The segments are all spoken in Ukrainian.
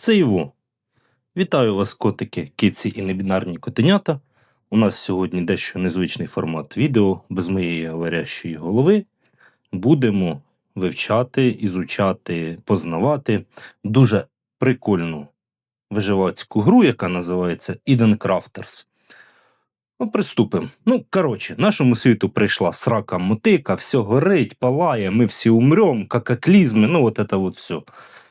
Це Іво. Вітаю вас, котики, киці і небінарні котенята. У нас сьогодні дещо незвичний формат відео без моєї говорящої голови. Будемо вивчати, ізучати, познавати дуже прикольну виживацьку гру, яка називається Eden Crafters. Ну, приступимо. Ну, коротше, нашому світу прийшла срака мотика, все горить, палає, ми всі умрем, какаклізми, ну от це от все.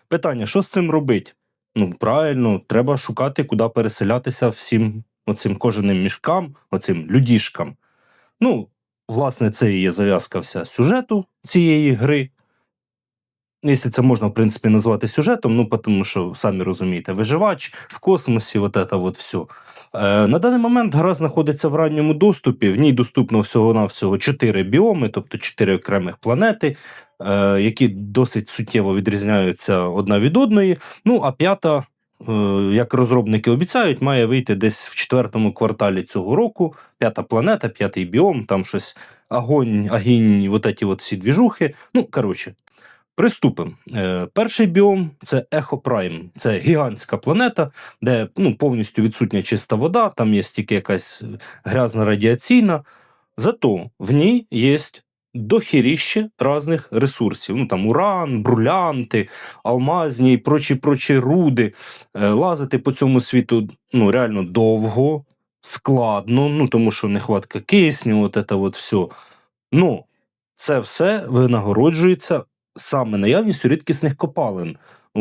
Питання: що з цим робити? Ну, правильно, треба шукати, куди переселятися всім оцим кожаним мішкам, оцим людішкам. Ну, власне, це і є зав'язка вся сюжету цієї гри. Якщо це можна, в принципі, назвати сюжетом, ну, тому що, самі розумієте, виживач в космосі, от це от все. Е, на даний момент гра знаходиться в ранньому доступі. В ній доступно всього-навсього 4 біоми, тобто 4 окремих планети, які досить суттєво відрізняються одна від одної. Ну, а п'ята, е, як розробники обіцяють, має вийти десь в четвертому кварталі цього року. П'ята планета, п'ятий біом, там щось огонь, агінь, от ці от всі двіжухи. Ну, коротше. Приступимо. Е, перший біом це Ехо Прайм. Це гігантська планета, де ну, повністю відсутня чиста вода, там є тільки якась грязна радіаційна. Зато в ній є дохіріще різних ресурсів. Ну там уран, брулянти, алмазні і прочі прочі руди. Е, лазити по цьому світу ну, реально довго, складно, ну тому що нехватка кисню, от це от все. Ну, це все винагороджується саме наявністю рідкісних копалин.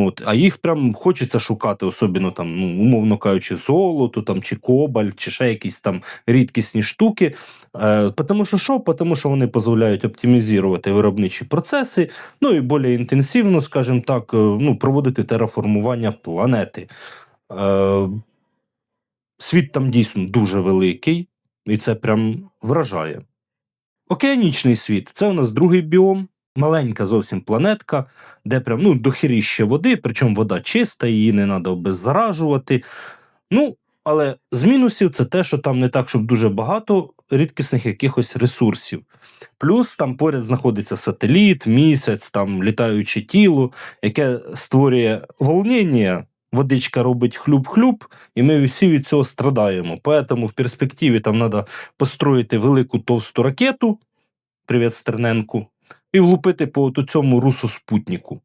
От, А їх прям хочеться шукати, особливо там, ну, умовно кажучи, золото там, чи кобаль, чи ще якісь там рідкісні штуки. Е, Тому що що? Тому що вони дозволяють оптимізувати виробничі процеси, ну і більш інтенсивно, скажімо так, е, ну, проводити тераформування планети. Е, Світ там дійсно дуже великий, і це прям вражає. Океанічний світ це у нас другий біом маленька зовсім планетка, де прям ну, дохіріще води, причому вода чиста, її не треба обеззаражувати. Ну, але з мінусів це те, що там не так, щоб дуже багато рідкісних якихось ресурсів. Плюс там поряд знаходиться сателіт, місяць, там літаюче тіло, яке створює волнення. Водичка робить хлюб-хлюб, і ми всі від цього страдаємо. Тому в перспективі там треба построїти велику товсту ракету. Привіт, Стерненку і влупити по цьому русоспутнику.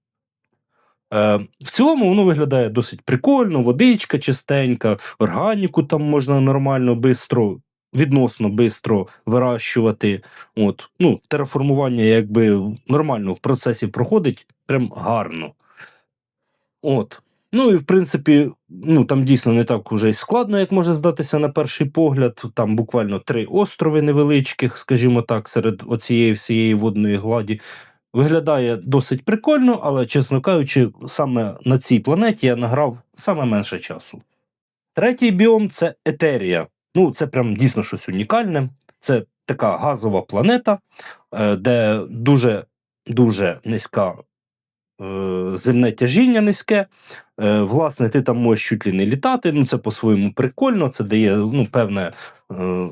Е, В цілому воно виглядає досить прикольно, водичка чистенька, органіку там можна нормально, бистро, відносно бистро вирощувати. От. Ну, Тераформування якби нормально в процесі проходить, прям гарно. От. Ну і в принципі, ну там дійсно не так уже й складно, як може здатися на перший погляд. Там буквально три острови невеличких, скажімо так, серед оцієї всієї водної гладі. Виглядає досить прикольно, але, чесно кажучи, саме на цій планеті я награв саме менше часу. Третій біом це Етерія. Ну, це прям дійсно щось унікальне. Це така газова планета, е, де дуже дуже низька Е, земне тяжіння низьке. Е, власне, ти там можеш чуть ли не літати. Ну, Це по-своєму прикольно, це дає ну, певне е,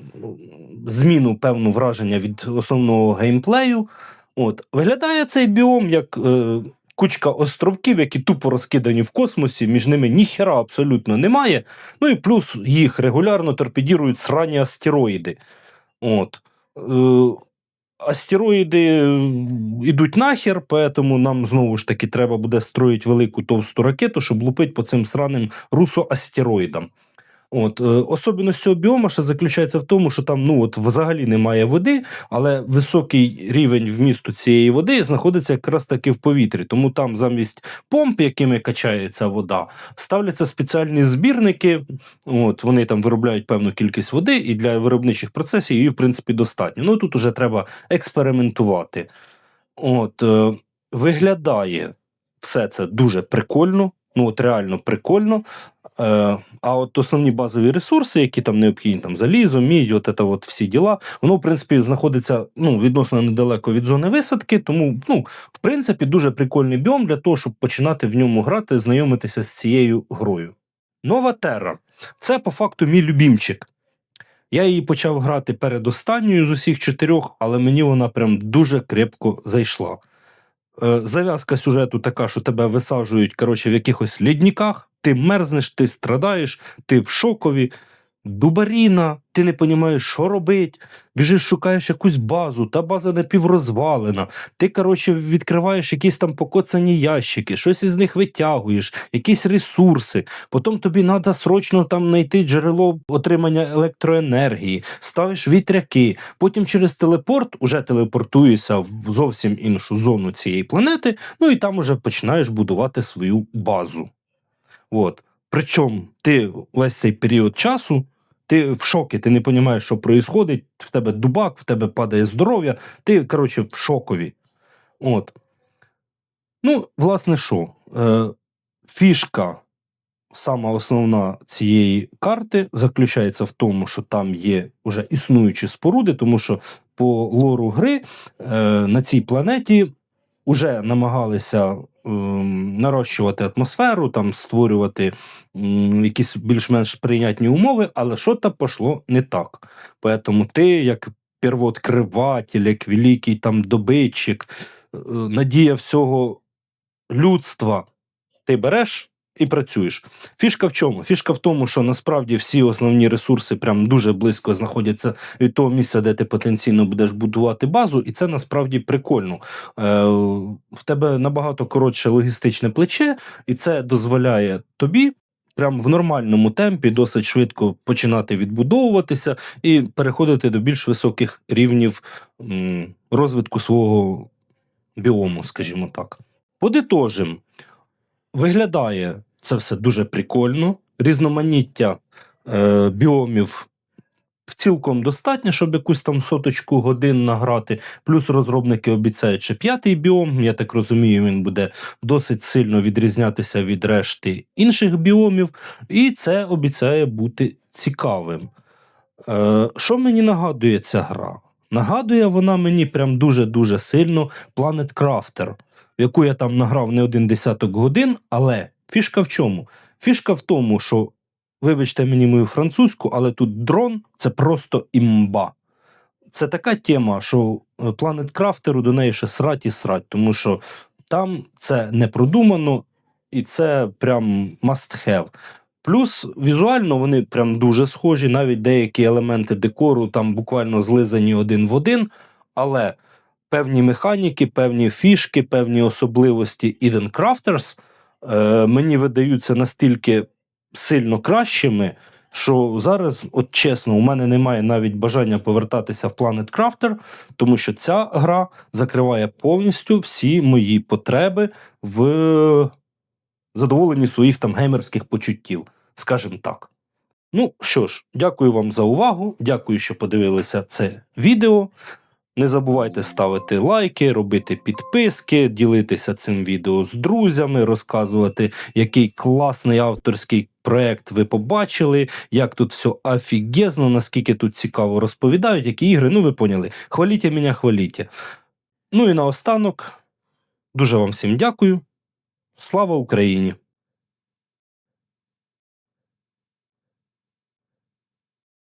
зміну, певну враження від основного геймплею. От. Виглядає цей біом як е, кучка островків, які тупо розкидані в космосі, між ними ніхера абсолютно немає. Ну і плюс їх регулярно торпедірують срані астероїди. От. Е, Астероїди йдуть нахер, поэтому нам знову ж таки треба буде строїти велику товсту ракету, щоб лупити по цим сраним русоастероїдам. От, е, Особливість цього біома заключається в тому, що там ну, от, взагалі немає води, але високий рівень вмісту цієї води знаходиться якраз таки в повітрі. Тому там замість помп, якими качається вода, ставляться спеціальні збірники. От, Вони там виробляють певну кількість води, і для виробничих процесів її, в принципі, достатньо. Ну тут уже треба експериментувати. От, е, Виглядає все це дуже прикольно. Ну, от реально прикольно. Е, а от основні базові ресурси, які там необхідні, там залізо, мідь, от це от всі діла, воно, в принципі, знаходиться ну, відносно недалеко від зони висадки. Тому, ну, в принципі, дуже прикольний біом для того, щоб починати в ньому грати, знайомитися з цією грою. Нова Терра це по факту мій любімчик. Я її почав грати перед останньою з усіх чотирьох, але мені вона прям дуже крепко зайшла. Е, зав'язка сюжету така, що тебе висаджують коротше, в якихось лідниках ти мерзнеш, ти страдаєш, ти в шокові. Дубаріна, ти не розумієш, що робити. Біжиш, шукаєш якусь базу, та база напіврозвалена. Ти, коротше, відкриваєш якісь там покоцані ящики, щось із них витягуєш, якісь ресурси. Потім тобі треба срочно там знайти джерело отримання електроенергії, ставиш вітряки. Потім через телепорт уже телепортуєшся в зовсім іншу зону цієї планети, ну і там уже починаєш будувати свою базу. От. Причому ти весь цей період часу, ти в шокі, ти не розумієш, що відбувається, в тебе дубак, в тебе падає здоров'я, ти, коротше, в шокові. От. Ну, власне, що? Е, фішка, сама основна цієї карти, заключається в тому, що там є вже існуючі споруди, тому що по лору гри е, на цій планеті вже намагалися нарощувати атмосферу, там створювати якісь більш-менш прийнятні умови, але що то пішло не так. Тому ти, як первооткриватель, як великий там добитчик, е, надія всього людства, ти береш. І працюєш. Фішка в чому? Фішка в тому, що насправді всі основні ресурси прям дуже близько знаходяться від того місця, де ти потенційно будеш будувати базу, і це насправді прикольно. Е, в тебе набагато коротше логістичне плече, і це дозволяє тобі. Прям в нормальному темпі досить швидко починати відбудовуватися і переходити до більш високих рівнів розвитку свого біому, скажімо так. Подитожим, виглядає це все дуже прикольно. Різноманіття е, біомів цілком достатньо, щоб якусь там соточку годин награти. Плюс розробники обіцяють, що п'ятий біом, я так розумію, він буде досить сильно відрізнятися від решти інших біомів, і це обіцяє бути цікавим. Е, що мені нагадує ця гра? Нагадує вона мені прям дуже-дуже сильно Planet Crafter, в яку я там награв не один десяток годин, але фішка в чому? Фішка в тому, що вибачте мені мою французьку, але тут дрон це просто імба. Це така тема, що Planet Crafter до неї ще срать і срать, тому що там це не продумано і це прям must have. Плюс візуально вони прям дуже схожі, навіть деякі елементи декору там буквально злизані один в один, але певні механіки, певні фішки, певні особливості Eden Crafters е, мені видаються настільки сильно кращими, що зараз, от чесно, у мене немає навіть бажання повертатися в Planet Crafter, тому що ця гра закриває повністю всі мої потреби в задоволенні своїх там геймерських почуттів, скажімо так. Ну що ж, дякую вам за увагу. Дякую, що подивилися це відео. Не забувайте ставити лайки, робити підписки, ділитися цим відео з друзями, розказувати, який класний авторський проект ви побачили, як тут все офігезно, наскільки тут цікаво розповідають, які ігри. Ну, ви поняли. Хваліть мене, хваліть. Ну і наостанок, дуже вам всім дякую. Слава Україні!